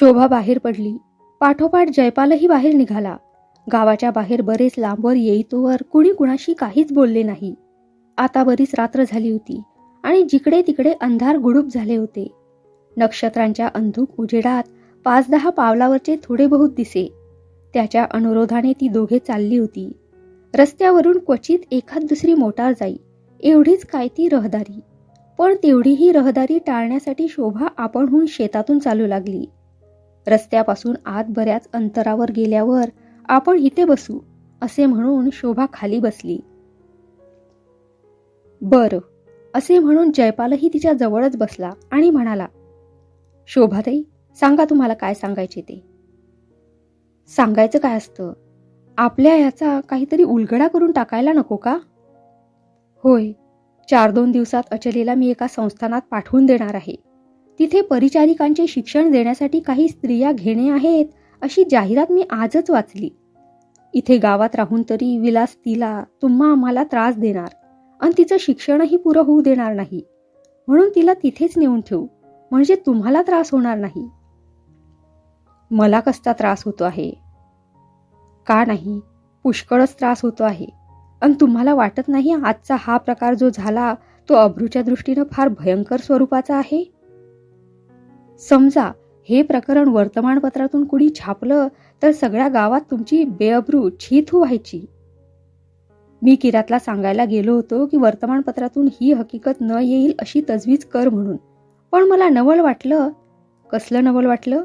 शोभा बाहेर पडली. पाठोपाठ जयपालही बाहेर निघाला. गावाच्या बाहेर बरेच लांबवर येईतोवर कुणी कुणाशी काहीच बोलले नाही. आता बरीच रात्र झाली होती आणि जिकडे तिकडे अंधार गुडूप झाले होते. नक्षत्रांच्या अंधुक उजेडात पाच दहा पावलावरचे थोडे बहुत दिसे. त्याच्या अनुरोधाने ती दोघे चालली होती. रस्त्यावरून क्वचित एखाद दुसरी मोटार जाई. एवढीच काय ती रहदारी. पण तेवढीही रहदारी टाळण्यासाठी शोभा आपणहून शेतातून चालू लागली. रस्त्यापासून आत बऱ्याच अंतरावर गेल्यावर आपण इथे बसू असे म्हणून शोभा खाली बसली. बर असे म्हणून जयपालही तिच्या जवळच बसला आणि म्हणाला शोभाताई सांगा तुम्हाला काय सांगायचे ते. सांगायचं काय असतं? आपल्या याचा काहीतरी उलगडा करून टाकायला नको का? होय चार दोन दिवसात अचलेला मी एका संस्थानात पाठवून देणार आहे. तिथे परिचारिकांचे शिक्षण देण्यासाठी काही स्त्रिया घेणे आहेत अशी जाहिरात मी आजच वाचली. इथे गावात राहून तरी विलास तिला तुम्हा आम्हाला त्रास देणार आणि तिचं शिक्षणही पुरं होऊ देणार नाही. म्हणून तिला तिथेच नेऊन ठेवू म्हणजे तुम्हाला त्रास होणार नाही. मला कसता त्रास होतो आहे? का नाही? पुष्कळच त्रास होतो आहे. आणि तुम्हाला वाटत नाही आजचा हा प्रकार जो झाला तो अब्रूच्या दृष्टीनं फार भयंकर स्वरूपाचा आहे? समजा हे प्रकरण वर्तमानपत्रातून कुणी छापलं तर सगळ्या गावात तुमची बेअब्रू छीथू व्हायची. मी किरातला सांगायला गेलो होतो की वर्तमानपत्रातून ही हकीकत न येईल अशी तजवीज कर म्हणून. पण मला नवल वाटलं. कसलं नवल वाटलं?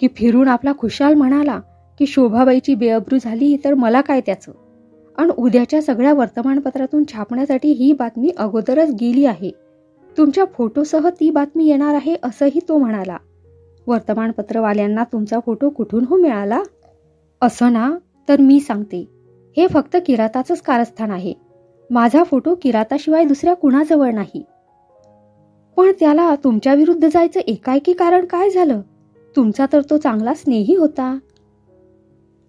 की फिरून आपला खुशाल म्हणाला की शोभाबाईची बेअब्रू झाली तर मला काय त्याचं? आणि उद्याच्या सगळ्या वर्तमानपत्रातून छापण्यासाठी ही बातमी अगोदरच गेली आहे. तुमच्या फोटोसह ती बातमी येणार आहे असंही तो म्हणाला. वर्तमानपत्रवाल्यांना तुमचा फोटो कुठून हो मिळाला? असं ना तर मी सांगते. हे फक्त किराताचंच कारस्थान आहे. माझा फोटो किराताशिवाय दुसऱ्या कुणाजवळ नाही. पण त्याला तुमच्या विरुद्ध जायचं एकाएकी कारण काय झालं? तुमचा तर तो चांगला स्नेही होता.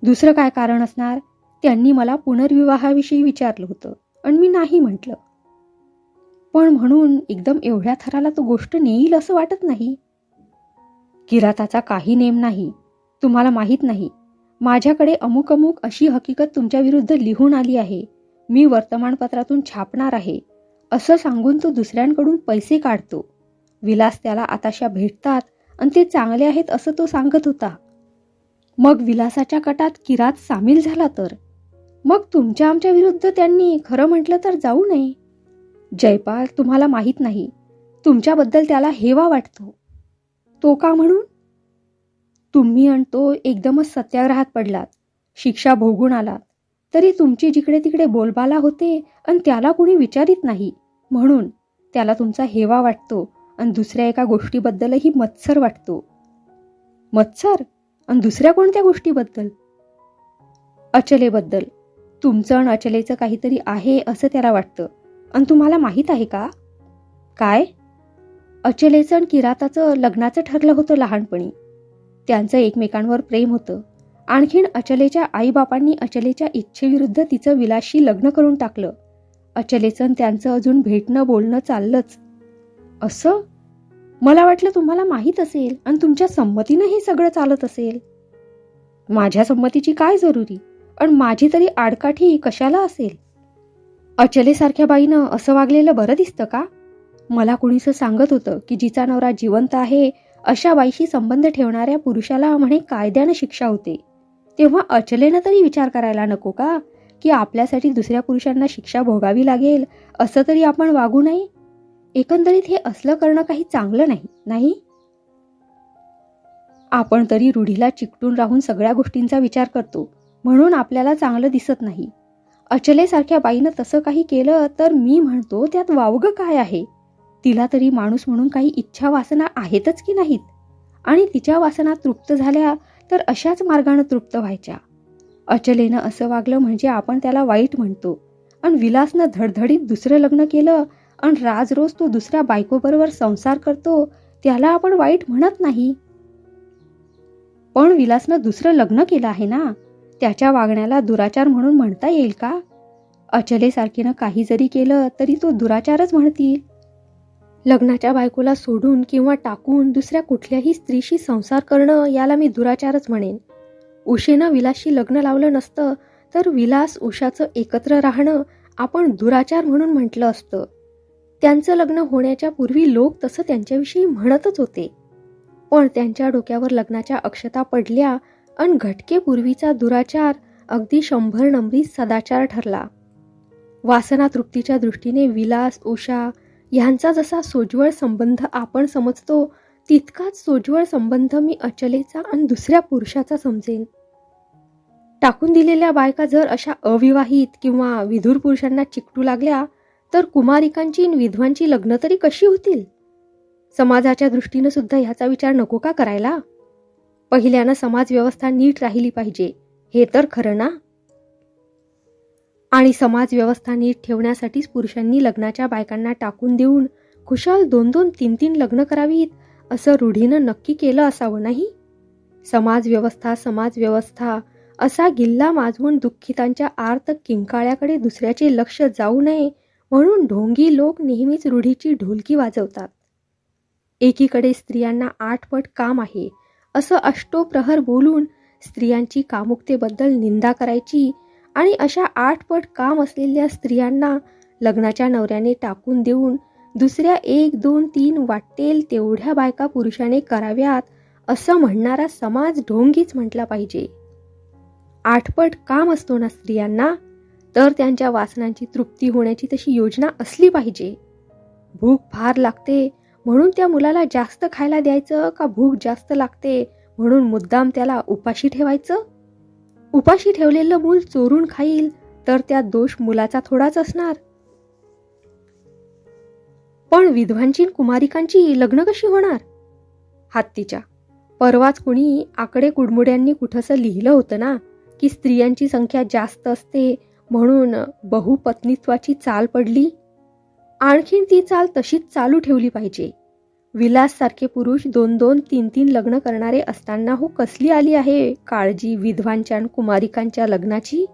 दुसरं काय कारण असणार? त्यांनी मला पुनर्विवाहाविषयी विचारलं होतं. आणि मी नाही म्हटलं. पण म्हणून एकदम एवढ्या थराला तो गोष्ट नेईल असं वाटत नाही. किराताचा काही नेम नाही. तुम्हाला माहीत नाही. माझ्याकडे अमुक अमुक अशी हकीकत तुमच्या विरुद्ध लिहून आली आहे. मी वर्तमानपत्रातून छापणार आहे. असं सांगून तो दुसऱ्यांकडून पैसे काढतो. विलास त्याला आताशा भेटतात आणि ते चांगले आहेत असं तो सांगत होता. मग विलासाच्या कटात किरात सामील झाला तर? मग तुमच्या आमच्या विरुद्ध त्यांनी खरं म्हटलं तर जाऊ नये. जयपाल तुम्हाला माहीत नाही. तुमच्याबद्दल त्याला हेवा वाटतो. तो का म्हणून? तुम्ही आणि तो एकदमच सत्याग्रहात पडलात. शिक्षा भोगून आलात. तरी तुमची जिकडे तिकडे बोलबाला होते आणि त्याला कुणी विचारित नाही. म्हणून त्याला तुमचा हेवा वाटतो आणि दुसऱ्या एका गोष्टीबद्दलही मत्सर वाटतो. मत्सर? आणि दुसऱ्या कोणत्या गोष्टीबद्दल? अचलेबद्दल. तुमचं आणि अचलेचं काहीतरी आहे असं त्याला वाटतं. आणि तुम्हाला माहीत आहे का? काय? अचलेचं आणि किराताचं लग्नाचं ठरलं होतं लहानपणी. त्यांचं एकमेकांवर प्रेम होतं. आणखीन अचलेच्या आईबापांनी अचलेच्या इच्छेविरुद्ध तिचं विलाशी लग्न करून टाकलं. अचलेचं आणि त्यांचं अजून भेटणं बोलणं चाललंच. असं? मला वाटलं तुम्हाला माहीत असेल आणि तुमच्या संमतीनं हे सगळं चालत असेल. माझ्या संमतीची काय जरुरी? आणि माझी तरी आडकाठी कशाला असेल? अचलेसारख्या बाईनं असं वागलेलं बरं दिसतं का? मला कुणीसं सांगत होतं की जिचा नवरा जिवंत आहे अशा बाईशी संबंध ठेवणाऱ्या पुरुषाला म्हणे कायद्यानं शिक्षा होते. तेव्हा अचलेनं तरी विचार करायला नको का? की आपल्यासाठी दुसऱ्या पुरुषांना शिक्षा भोगावी लागेल असं तरी आपण वागू नये? एकंदरीत हे असलं करणं काही चांगलं नाही नाही? आपण तरी रूढीला चिकटून राहून सगळ्या गोष्टींचा विचार करतो म्हणून आपल्याला चांगलं दिसत नाही. अचलेसारख्या बाईनं तसं काही केलं तर मी म्हणतो त्यात वावगं काय आहे? तिला तरी माणूस म्हणून काही इच्छा वासना आहेतच की नाहीत? आणि तिच्या वासना तृप्त झाल्या तर अशाच मार्गानं तृप्त व्हायच्या. अचलेनं असं वागलं म्हणजे आपण त्याला वाईट म्हणतो. आणि विलासनं धडधडीत दुसरं लग्न केलं आणि राज रोज तो दुसऱ्या बायकोबरोबर संसार करतो त्याला आपण वाईट म्हणत नाही. पण विलासनं दुसरं लग्न केलं आहे ना? त्याच्या वागण्याला दुराचार म्हणून म्हणता येईल का? अचलेसारखीनं काही जरी केलं तरी तो दुराचारच म्हणतील. लग्नाच्या बायकोला सोडून किंवा टाकून दुसऱ्या कुठल्याही स्त्रीशी संसार करणं याला मी दुराचारच म्हणेन. उषेनं विलासशी लग्न लावलं नसतं तर विलास उषाचं एकत्र राहणं आपण दुराचार म्हणून म्हटलं असतं. त्यांचं लग्न होण्याच्या पूर्वी लोक तसं त्यांच्याविषयी म्हणतच होते. पण त्यांच्या डोक्यावर लग्नाच्या अक्षता पडल्या अन घटके पूर्वीचा दुराचार अगदी शंभर नंबरी सदाचार ठरला. वासना तृप्तीच्या दृष्टीने विलास उषा ह्यांचा जसा सोज्वळ संबंध आपण समजतो तितकाच सोज्वळ संबंध मी अचलेचा आणि दुसऱ्या पुरुषाचा समजेन. टाकून दिलेल्या बायका जर अशा अविवाहित किंवा विधुर पुरुषांना चिकटू लागल्या तर कुमारिकांची विधवांची लग्न तरी कशी होतील? समाजाच्या दृष्टीनं सुद्धा ह्याचा विचार नको का करायला? पहिल्यानं समाजव्यवस्था नीट राहिली पाहिजे. हे तर खरं ना? आणि समाजव्यवस्था नीट ठेवण्यासाठीच पुरुषांनी लग्नाच्या बायकांना टाकून देऊन खुशाल दोन दोन तीन तीन लग्न करावीत असं रूढीनं नक्की केलं असावं नाही? समाजव्यवस्था समाजव्यवस्था असा गिल्ला माजवून दुःखितांच्या आर्त किंकाळ्याकडे दुसऱ्याचे लक्ष जाऊ नये म्हणून ढोंगी लोक नेहमीच रूढीची ढोलकी वाजवतात. एकीकडे स्त्रियांना आठपट काम आहे असं अष्टोप्रहर बोलून स्त्रियांची कामुकतेबद्दल निंदा करायची आणि अशा आठपट काम असलेल्या स्त्रियांना लग्नाच्या नवऱ्याने टाकून देऊन दुसऱ्या एक दोन तीन वाटेल तेवढ्या बायका पुरुषाने कराव्यात असं म्हणणारा समाज ढोंगीच म्हटला पाहिजे. आठपट काम असतो ना स्त्रियांना तर त्यांच्या वासनांची तृप्ती होण्याची तशी योजना असली पाहिजे. भूक फार लागते म्हणून त्या मुलाला जास्त खायला द्यायचं का भूक जास्त लागते? म्हणून मुद्दाम त्याला उपाशी ठेवायचं? उपाशी ठेवलेलं मूल चोरून खाईल तर त्यात दोष मुलाचा थोडाच असणार. पण विधवांची कुमारिकांची लग्न कशी होणार? हत्तीच्या. परवाच कुणी आकडे कुडमुड्यांनी कुठंसं लिहिलं होतं ना की स्त्रियांची संख्या जास्त असते म्हणून बहुपत्नीत्वाची चाल पडली? आणखीन ती चाल तशीच चालू ठेवली पाहिजे. विलास सारखे पुरुष दोन दोन तीन तीन लग्न करणारे असताना हो कसली आली आहे? काळजी विधवांच्या कुमारिकांच्या लग्नाची?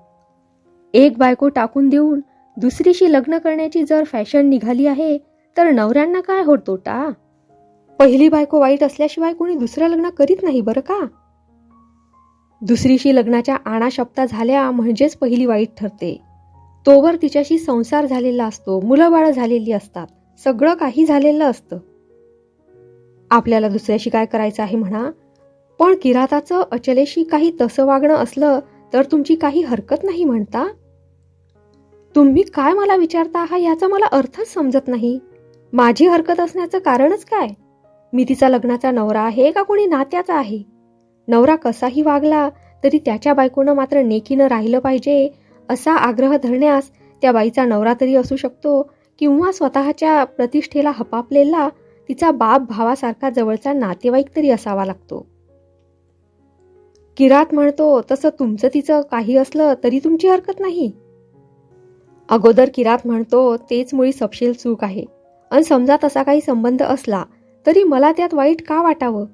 एक बायको टाकून देऊन दुसरीशी लग्न करण्याची जर फॅशन निघाली आहे तर नवऱ्यांना काय होत तोटा पहिली बायको वाईट असल्याशिवाय कोणी दुसरं लग्न करीत नाही बरं का? दुसरीशी लग्नाच्या आणाशप्ता झाल्या म्हणजेच पहिली वाईट ठरते. तोवर तिच्याशी संसार झालेला असतो मुलं बाळं झालेली असतात सगळं काही झालेलं असतं. आपल्याला दुसऱ्याशी काय करायचं आहे म्हणा? पण किराताचं अचलेशी काही तसं वागणं असलं तर तुमची काही हरकत नाही म्हणता? तुम्ही काय मला विचारता आहात याचा मला अर्थच समजत नाही. माझी हरकत असण्याचं कारणच काय? मी तिचा लग्नाचा नवरा आहे का कोणी नात्याचा आहे? नवरा कसाही वागला तरी त्याच्या बायकोनं मात्र नेकीनं राहिलं पाहिजे असा आग्रह धरण्यास त्या बाईचा नवरा तरी असू शकतो किंवा स्वतःच्या प्रतिष्ठेला हपापलेला तिचा बाप भावासारखा जवळचा नातेवाईक तरी असावा लागतो. किरात म्हणतो तसं तुमचं तिचं काही असलं तरी तुमची हरकत नाही. अगोदर किरात म्हणतो तेच मुळी सपशील चूक आहे. आणि समजा तसा काही संबंध असला तरी मला त्यात वाईट का वाटावं?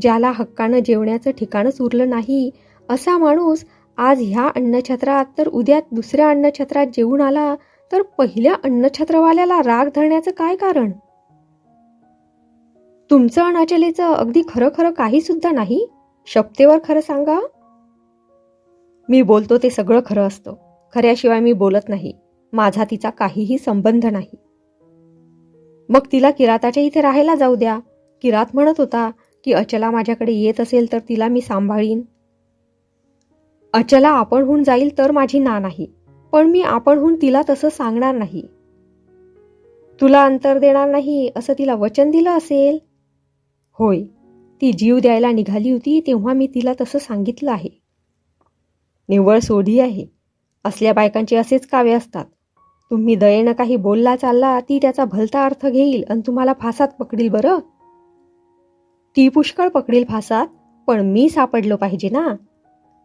ज्याला हक्कानं जेवण्याचं ठिकाणच उरलं नाही असा माणूस आज ह्या अन्नछत्रात तर उद्या दुसऱ्या अन्नछत्रात जेवून आला तर पहिल्या अन्नछत्रवाल्याला राग धरण्याचं काय कारण? तुमचं अनाचलेचं अगदी खरं खरं काही सुद्धा नाही? शपतेवर खरं सांगा. मी बोलतो ते सगळं खरं असतं. खऱ्याशिवाय मी बोलत नाही. माझा तिचा काहीही संबंध नाही. मग तिला किराताच्या इथे राहायला जाऊ द्या. किरात म्हणत होता की अचला माझ्याकडे येत असेल तर तिला मी सांभाळीन. अचला आपणहून जाईल तर माझी ना नाही पण मी आपणहून तिला तसं सांगणार नाही. तुला अंतर देणार नाही असं तिला वचन दिलं असेल? होय ती जीव द्यायला निघाली होती तेव्हा मी तिला तसं सांगितलं आहे. निव्वळ सोधी आहे असल्या बायकांचे असेच कावे असतात. तुम्ही दयेनं काही बोलला चालला ती त्याचा भलता अर्थ घेईल आणि तुम्हाला फासात पकडील बरं? ती पुष्कळ पकडील फासात पण मी सापडलो पाहिजे ना?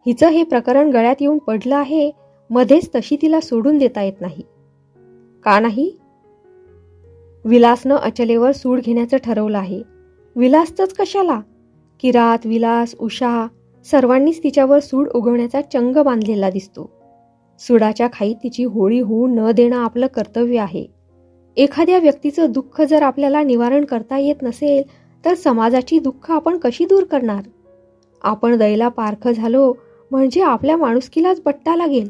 हिचं हे प्रकरण गळ्यात येऊन पडलं आहे मध्येच तशी तिला सोडून देता येत नाही. का नाही? विलासनं अचलेवर सूड घेण्याचं ठरवलं आहे. विलासच कशाला? किरात विलास उषा सर्वांनीच तिच्यावर सूड उगवण्याचा चंग बांधलेला दिसतो. सुडाच्या खाईत तिची होळी होऊ न देणं आपलं कर्तव्य आहे. एखाद्या व्यक्तीचं दुःख जर आपल्याला निवारण करता येत नसेल तर समाजाची दुःख आपण कशी दूर करणार? आपण दैला पारख झालो म्हणजे आपल्या माणुसकीलाच बट्टा लागेल.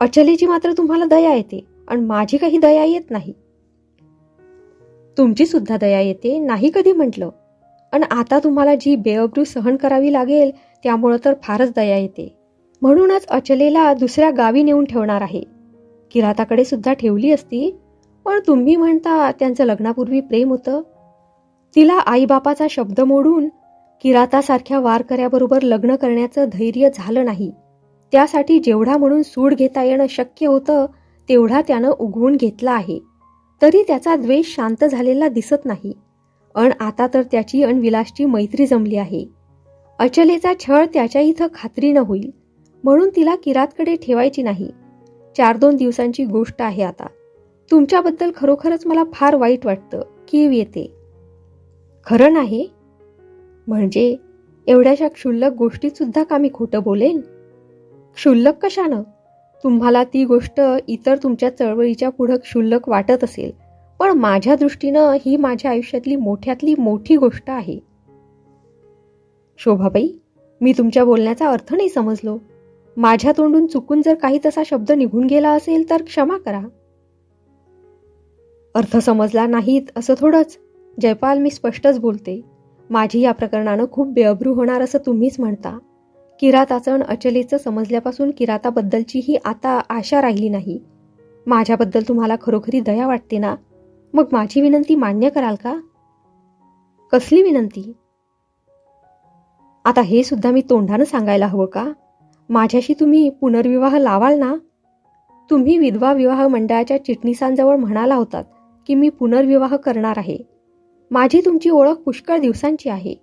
अचलेची मात्र तुम्हाला दया येते आणि माझी काही दया येत नाही. तुमची सुद्धा दया येते नाही कधी म्हटलं. आणि आता तुम्हाला जी बेअब्रू सहन करावी लागेल त्यामुळं तर फारच दया येते. म्हणूनच अचलेला दुसऱ्या गावी नेऊन ठेवणार आहे. किराताकडे सुद्धा ठेवली असती पण तुम्ही म्हणता त्यांचं लग्नापूर्वी प्रेम होतं. तिला आईबापाचा शब्द मोडून किरातासारख्या वारकऱ्याबरोबर लग्न करण्याचं धैर्य झालं नाही. त्यासाठी जेवढा म्हणून सूड घेता येणं शक्य होतं तेवढा त्यानं उगवून घेतला आहे. तरी त्याचा द्वेष शांत झालेला दिसत नाही. अण आता तर त्याची अण विलासची मैत्री जमली आहे. अचलेचा छळ त्याच्या इथं खात्रीनं होईल. म्हणून तिला किरातकडे ठेवायची नाही. चार दोन दिवसांची गोष्ट आहे आता. तुमच्याबद्दल खरोखरच मला फार वाईट वाटतं. कीव येते. खरं नाही? म्हणजे एवढ्याशा क्षुल्लक गोष्टीतसुद्धा का मी खोटं बोलेन? क्षुल्लक कशानं? तुम्हाला ती गोष्ट इतर तुमच्या चळवळीच्या पुढं क्षुल्लक वाटत असेल पण माझ्या दृष्टीनं ही माझ्या आयुष्यातली मोठ्यातली मोठी गोष्ट आहे. शोभाबाई मी तुमच्या बोलण्याचा अर्थ नाही समजलो. माझ्या तोंडून चुकून जर काही तसा शब्द निघून गेला असेल तर क्षमा करा. अर्थ समजला नाहीत असं थोडंच. जयपाल मी स्पष्टच बोलते. माझी या प्रकरणानं खूप बेअब्रू होणार असं तुम्हीच म्हणता. किराताचं अचलेचं समजल्यापासून किराताबद्दलची ही आता आशा राहिली नाही. माझ्याबद्दल तुम्हाला खरोखरी दया वाटते ना? मग माझी विनंती मान्य कराल का? कसली विनंती? आता हे सुद्धा मी तोंडानं सांगायला हवं का? माझ्याशी तुम्ही पुनर्विवाह लावाल ना? तुम्ही विधवा विवाह मंडळाच्या चिटणीसांजवळ म्हणाला होतात की मी पुनर्विवाह करणार आहे. माझी तुमची ओळख पुष्कळ दिवसांची आहे.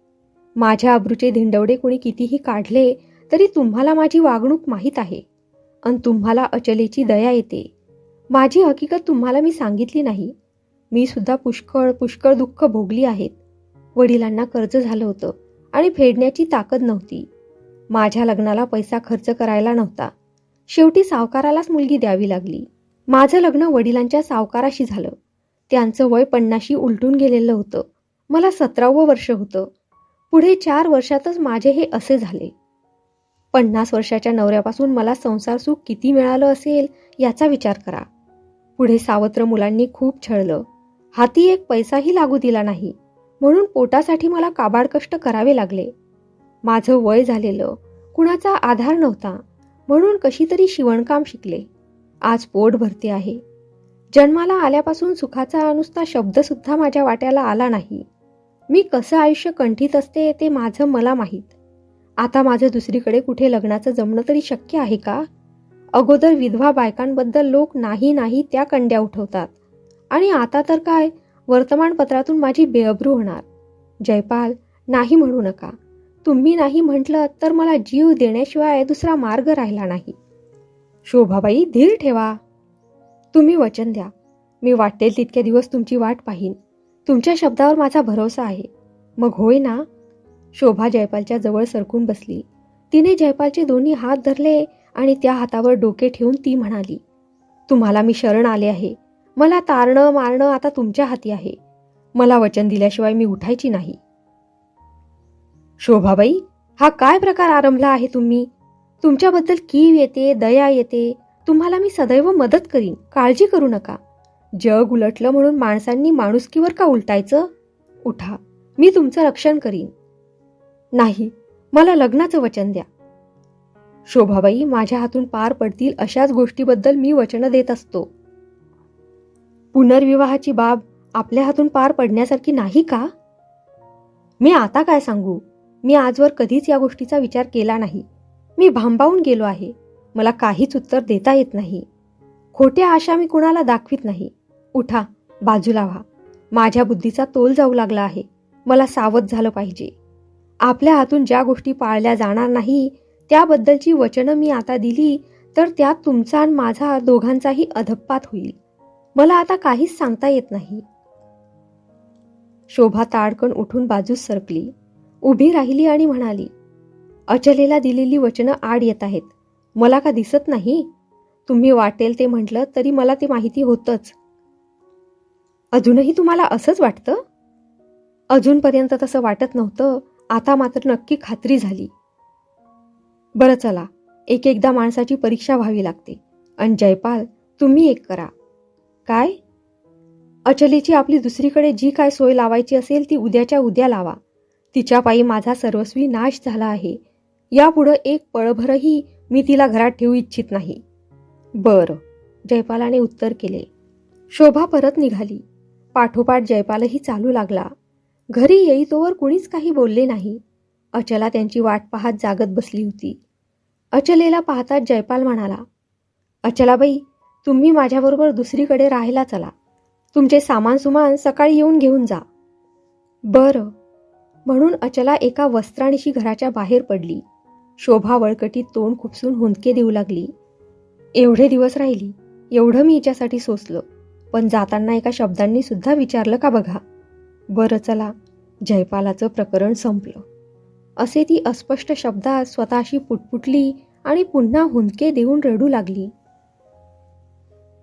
माझ्या अब्रूचे धिंडवडे कोणी कितीही काढले तरी तुम्हाला माझी वागणूक माहीत आहे. अन तुम्हाला अचलेची दया येते. माझी हकीकत तुम्हाला मी सांगितली नाही. मी सुद्धा पुष्कळ पुष्कळ दुःख भोगली आहेत. वडिलांना कर्ज झालं होतं आणि फेडण्याची ताकद नव्हती. माझ्या लग्नाला पैसा खर्च करायला नव्हता. शेवटी सावकारालाच मुलगी द्यावी लागली. माझं लग्न वडिलांच्या सावकाराशी झालं. त्यांचं वय पन्नाशी उलटून गेलेलं होतं. मला सतरावं वर्ष होतं. पुढे चार वर्षातच माझे हे असे झाले. पन्नास वर्षाच्या नवऱ्यापासून मला संसार सुख किती मिळालं असेल याचा विचार करा. पुढे सावत्र मुलांनी खूप छळलं. हाती एक पैसाही लागू दिला नाही. म्हणून पोटासाठी मला काबाड कष्ट करावे लागले. माझं वय झालेलं. कुणाचा आधार नव्हता. म्हणून कशी तरी शिवणकाम शिकले. आज पोट भरते आहे. जन्माला आल्यापासून सुखाचा नुसता शब्दसुद्धा माझ्या वाट्याला आला नाही. मी कसं आयुष्य कंठीत असते ते माझं मला माहीत. आता माझं दुसरीकडे कुठे लग्नाचं जमणं तरी शक्य आहे का? अगोदर विधवा बायकांबद्दल लोक नाही नाही त्या कंड्या उठवतात. आणि आता तर काय? वर्तमानपत्रातून माझी बेअब्रू होणार. जयपाल नाही म्हणू नका. तुम्ही नाही म्हटलं तर मला जीव देण्याशिवाय दुसरा मार्ग राहिला नाही. शोभाबाई धीर ठेवा. तुम्ही वचन द्या. मी वाटेल तितके दिवस तुमची वाट पाहीन. तुमच्या शब्दावर माझा भरोसा आहे. मग होय ना शोभा जयपालच्या जवळ सरकून बसली. तिने जयपालचे दोन्ही हात धरले आणि त्या हातावर डोके ठेवून ती म्हणाली तुम्हाला मी शरण आले आहे. मला तारणं मारणं आता तुमच्या हाती आहे. मला वचन दिल्याशिवाय मी उठायची नाही. शोभाबाई हा काय प्रकार आरंभला आहे तुम्ही? तुमच्याबद्दल कीव येते दया येते तुम्हाला मी सदैव मदत करीन. काळजी करू नका. जग उलटलं म्हणून माणसांनी माणुसकीवर का उलटायचं? उठा. मी तुमचं रक्षण करीन. नाही मला लग्नाचं वचन द्या. शोभाबाई माझ्या हातून पार पडतील अशाच गोष्टीबद्दल मी वचन देत असतो. पुनर्विवाहाची बाब आपल्या हातून पार पडण्यासारखी नाही का? मी आता काय सांगू? मी आजवर कधीच या गोष्टीचा विचार केला नाही. मी भांबावून गेलो आहे. मला काहीच उत्तर देता येत नाही. खोट्या आशा मी कुणाला दाखवित नाही. उठा बाजूला व्हा माझ्या बुद्धीचा तोल जाऊ लागला आहे. मला सावध झालं पाहिजे. आपल्या हातून ज्या गोष्टी पाळल्या जाणार नाही त्याबद्दलची वचनं मी आता दिली तर त्यात तुमचा आणि माझा दोघांचाही अधप्पात होईल. मला आता काहीच सांगता येत नाही. शोभा ताडकन उठून बाजूस सरकली. उभी राहिली आणि म्हणाली अचलेला दिलेली वचनं आड येत आहेत. मला का दिसत नाही? तुम्ही वाटेल ते म्हटलं तरी मला ते माहिती होतच. अजूनही तुम्हाला असंच वाटतं? अजूनपर्यंत तसं वाटत नव्हतं. आता मात्र नक्की खात्री झाली. बरं चला एक एकदा माणसाची परीक्षा व्हावी लागते. आणि जयपाल तुम्ही एक करा. काय? अचलेची आपली दुसरीकडे जी काय सोय लावायची असेल ती उद्याच्या उद्या लावा. तिच्या पायी माझा सर्वस्वी नाश झाला आहे. यापुढं एक पळभरही मी तिला घरात ठेवू इच्छित नाही. बरं जयपालाने उत्तर केले. शोभा परत निघाली. पाठोपाठ जयपालही चालू लागला. घरी येईतोवर कुणीच काही बोलले नाही. अचला त्यांची वाट पाहत जागत बसली होती. अचलेला पाहताच जयपाल म्हणाला अचलाबाई तुम्ही माझ्याबरोबर दुसरीकडे राहायला चला. तुमचे सामान सुमान सकाळी येऊन घेऊन जा. बरं. म्हणून अचला एका वस्त्राणीशी घराच्या बाहेर पडली. शोभा वळकटीत तोंड खुपसून हुंदके देऊ लागली. एवढे दिवस राहिली एवढं मी हिच्यासाठी सोसलं पण जाताना एका शब्दांनी सुद्धा विचारलं का बघा? बरं चला जयपालाचं प्रकरण संपलं. असे ती अस्पष्ट शब्दात स्वतःशी पुटपुटली आणि पुन्हा हुंदके देऊन रडू लागली.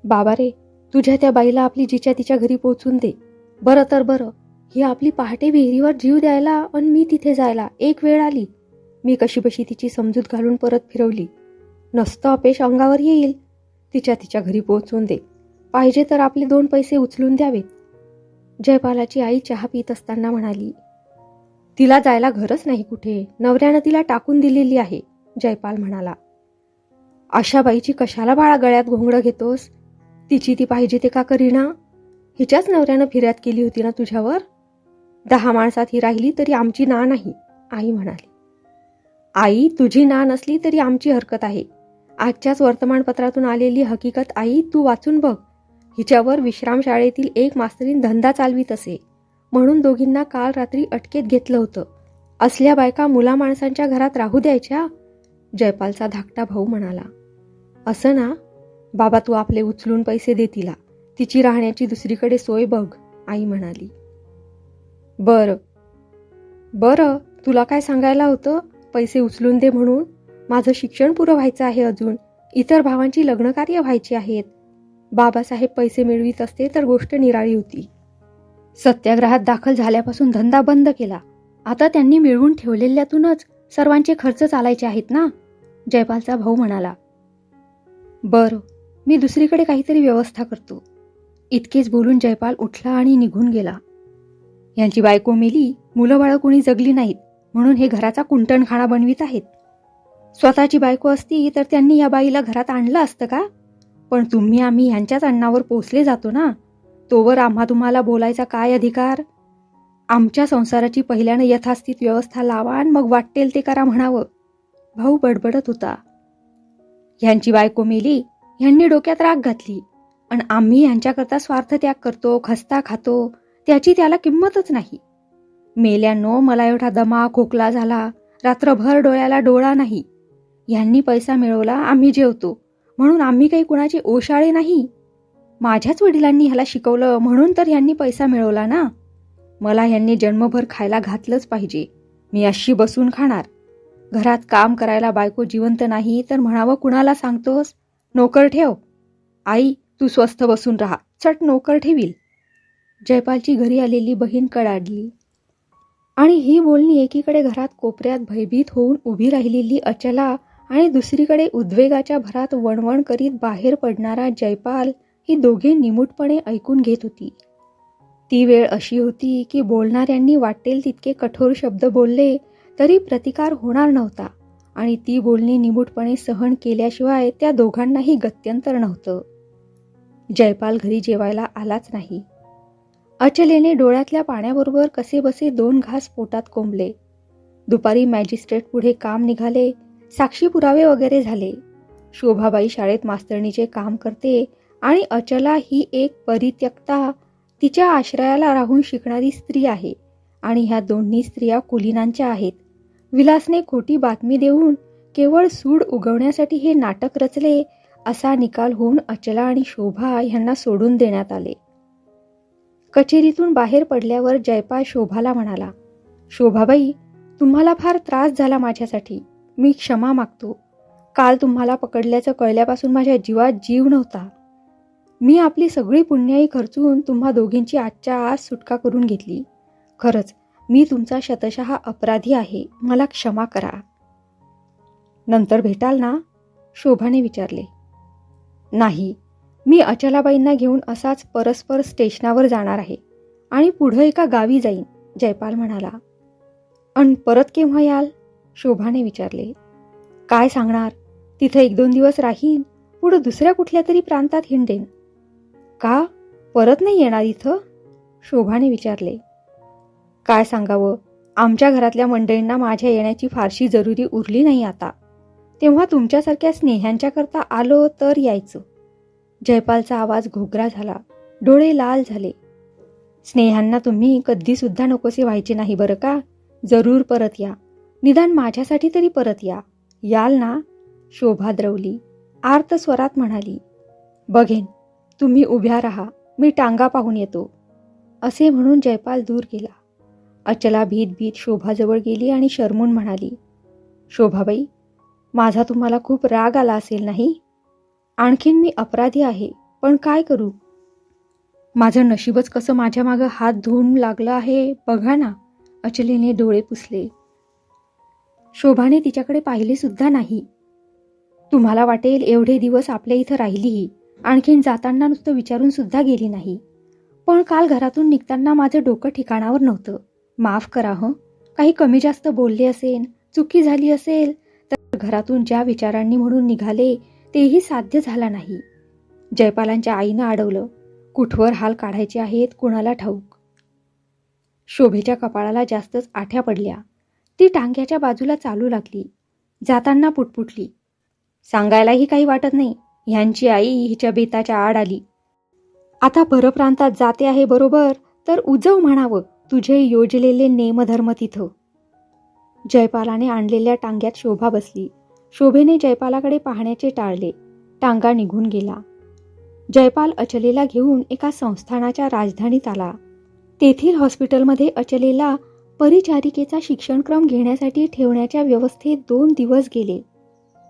बाबा रे तुझ्या त्या बाईला आपली जिच्या तिच्या घरी पोचून दे. बरं तर बरं ही आपली पहाटे विहिरीवर जीव द्यायला आणि मी तिथे जायला एक वेळ आली. मी कशी बशी तिची समजूत घालून परत फिरवली. नसतं अपेश अंगावर येईल. तिच्या तिच्या घरी पोहोचून दे. पाहिजे तर आपले दोन पैसे उचलून द्यावेत. जयपालाची आई चहा पित असताना म्हणाली तिला जायला घरच नाही कुठे. नवऱ्यानं तिला टाकून दिलेली आहे जयपाल म्हणाला. अशा बाईची कशाला बाळा गळ्यात घोंगडं घेतोस? तिची ती पाहिजे ते का करीना? हिच्याच नवऱ्यानं फिर्याद केली होती ना तुझ्यावर? दहा माणसात ही राहिली तरी आमची ना नाही आई म्हणाली. आई तुझी ना नसली तरी आमची हरकत आहे. आजच्याच वर्तमानपत्रातून आलेली हकीकत आई तू वाचून बघ. हिच्यावर विश्रामशाळेतील एक मास्तरीन धंदा चालवीत असे. म्हणून दोघींना काल रात्री अटकेत घेतलं होतं. असल्या बायका मुला माणसांच्या घरात राहू द्यायच्या? जयपालचा धाकटा भाऊ म्हणाला. असं ना? बाबा तू आपले उचलून पैसे दे तिला. तिची राहण्याची दुसरीकडे सोय बघ आई म्हणाली. बरं. बरं तुला काय सांगायला होतं? पैसे उचलून दे म्हणून माझं शिक्षण पुरं व्हायचं आहे अजून. इतर भावांची लग्नकार्य व्हायची आहेत. बाबासाहेब पैसे मिळवीत असते तर गोष्ट निराळी होती. सत्याग्रहात दाखल झाल्यापासून धंदा बंद केला. आता त्यांनी मिळवून ठेवलेल्यातूनच सर्वांचे खर्च चालायचे आहेत ना? जयपालचा भाऊ म्हणाला. बरं मी दुसरीकडे काहीतरी व्यवस्था करतो. इतकेच बोलून जयपाल उठला आणि निघून गेला. यांची बायको मेली मुलं बाळं कोणी जगली नाहीत. म्हणून हे घराचा कुंटणखाना बनवित आहेत. स्वतःची बायको असती तर त्यांनी या बाईला घरात आणलं असतं का? पण तुम्ही आम्ही ह्यांच्याच अन्नावर पोचले जातो ना? तोवर आम्हा तुम्हाला बोलायचा काय अधिकार? आमच्या संसाराची पहिल्यानं यथास्थित व्यवस्था लावा आणि मग वाटेल ते करा म्हणावं. भाऊ बडबडत होता. ह्यांची बायको मेली ह्यांनी डोक्यात राग घातली. आणि आम्ही ह्यांच्याकरता स्वार्थ त्याग करतो खस्ता खातो त्याची त्याला किंमतच नाही. मेल्यानो मला एवढा दमा खोकला झाला. रात्रभर डोळ्याला डोळा नाही. ह्यांनी पैसा मिळवला आम्ही जेवतो. म्हणून आम्ही काही कुणाचे ओशाळे नाही. माझ्याच वडिलांनी ह्याला शिकवलं म्हणून तर ह्यांनी पैसा मिळवला ना. मला ह्यांनी जन्मभर खायला घातलंच पाहिजे. मी अशी बसून खाणार. घरात काम करायला बायको जिवंत नाही तर म्हणावं कुणाला सांगतोस? नोकर ठेव. आई तू स्वस्थ बसून राहा. चट नोकर ठेवील. जयपालची घरी आलेली बहीण कडाडली. आणि ही बोलणी एकीकडे घरात कोपऱ्यात भयभीत होऊन उभी राहिलेली अचला आणि दुसरीकडे उद्वेगाच्या भरात वणवण करीत बाहेर पडणारा जयपाल ही दोघे निमूटपणे ऐकून घेत होती. ती वेळ अशी होती की बोलणाऱ्यांनी वाटेल तितके कठोर शब्द बोलले तरी प्रतिकार होणार नव्हता आणि ती बोलणी निमूटपणे सहन केल्याशिवाय त्या दोघांनाही गत्यंतर नव्हतं. जयपाल घरी जेवायला आलाच नाही. अचलेने डोळ्यातल्या पाण्याबरोबर कसेबसे दोन घास पोटात कोंबले. दुपारी मॅजिस्ट्रेट पुढे काम निघाले साक्षी पुरावे वगैरे झाले. शोभाबाई शाळेत मास्तरणीचे काम करते आणि अचला ही एक परित्यक्ता तिच्या आश्रयाला राहून शिकणारी स्त्री आहे आणि ह्या दोन्ही स्त्रिया कुलीनांच्या आहेत. विलासने खोटी बातमी देऊन केवळ सूड उगवण्यासाठी हे नाटक रचले असा निकाल होऊन अचला आणि शोभा यांना सोडून देण्यात आले. कचेरीतून बाहेर पडल्यावर जयपाल शोभाला म्हणाला शोभाबाई तुम्हाला फार त्रास झाला माझ्यासाठी. मी क्षमा मागतो. काल तुम्हाला पकडल्याचं कळल्यापासून माझ्या जीवात जीव नव्हता. मी आपली सगळी पुण्याई खर्चून तुम्हा दोघींची आजच्या आज सुटका करून घेतली. खरंच मी तुमचा शतशः अपराधी आहे. मला क्षमा करा. नंतर भेटाल ना? शोभाने विचारले. नाही. मी अचलाबाईंना घेऊन असाच परस्पर स्टेशनावर जाणार आहे आणि पुढं एका गावी जाईन जयपाल म्हणाला. अन परत केव्हा याल? शोभाने विचारले. काय सांगणार? तिथं एक दोन दिवस राहीन पुढं दुसऱ्या कुठल्या तरी प्रांतात हिंडेन. का? परत नाही येणार इथं? शोभाने विचारले. काय सांगावं? आमच्या घरातल्या मंडळींना माझ्या येण्याची फारशी जरुरी उरली नाही आता. तेव्हा तुमच्यासारख्या स्नेह्यांच्याकरता आलो तर यायचं. जयपालचा आवाज घोगरा झाला. डोळे लाल झाले. स्नेहांना तुम्ही कधीसुद्धा नकोसे व्हायचे नाही बरं का? जरूर परत या. निदान माझ्यासाठी तरी परत या. याल ना? शोभा द्रवली. आर्त स्वरात म्हणाली. बघेन. तुम्ही उभ्या राहा. मी टांगा पाहून येतो. असे म्हणून जयपाल दूर गेला. अचला भीत भीत शोभाजवळ गेली आणि शर्मून म्हणाली. शोभाबाई माझा तुम्हाला खूप राग आला असेल नाही? आणखीन मी अपराधी आहे पण काय करू? माझं नशीबच कसं माझ्या मागं हात धुवून लागलं आहे बघा ना. अचलेने डोळे पुसले. शोभाने तिच्याकडे पाहिले सुद्धा नाही. तुम्हाला वाटेल एवढे दिवस आपल्या इथं राहिलीही आणखीन जाताना नुसतं विचारून सुद्धा गेली नाही. पण काल घरातून निघताना माझं डोकं ठिकाणावर नव्हतं. माफ करा हं? काही कमी जास्त बोलले असेन चुकी झाली असेल तर घरातून ज्या विचारांनी म्हणून निघाले तेही साध्य झाला नाही. जयपालांच्या आईनं अडवलं कुठवर हाल काढायचे आहेत कुणाला ठाऊक? शोभेच्या कपाळाला जास्तच आठ्या पडल्या. ती टांग्याच्या बाजूला चालू लागली. जाताना पुटपुटली. सांगायलाही काही वाटत नाही. ह्यांची आई हिच्या बेताच्या आड आली. आता परप्रांतात जाते आहे बरोबर तर उजव म्हणावं तुझे योजलेले नेमधर्म तिथं. जयपालाने आणलेल्या टांग्यात शोभा बसली. शोभेने जयपालाकडे पाहण्याचे टाळले. टांगा निघून गेला. जयपाल अचलेला घेऊन एका संस्थानाच्या राजधानीत आला. तेथील हॉस्पिटलमध्ये अचलेला परिचारिकेचा शिक्षणक्रम घेण्यासाठी ठेवण्याच्या व्यवस्थेत दोन दिवस गेले.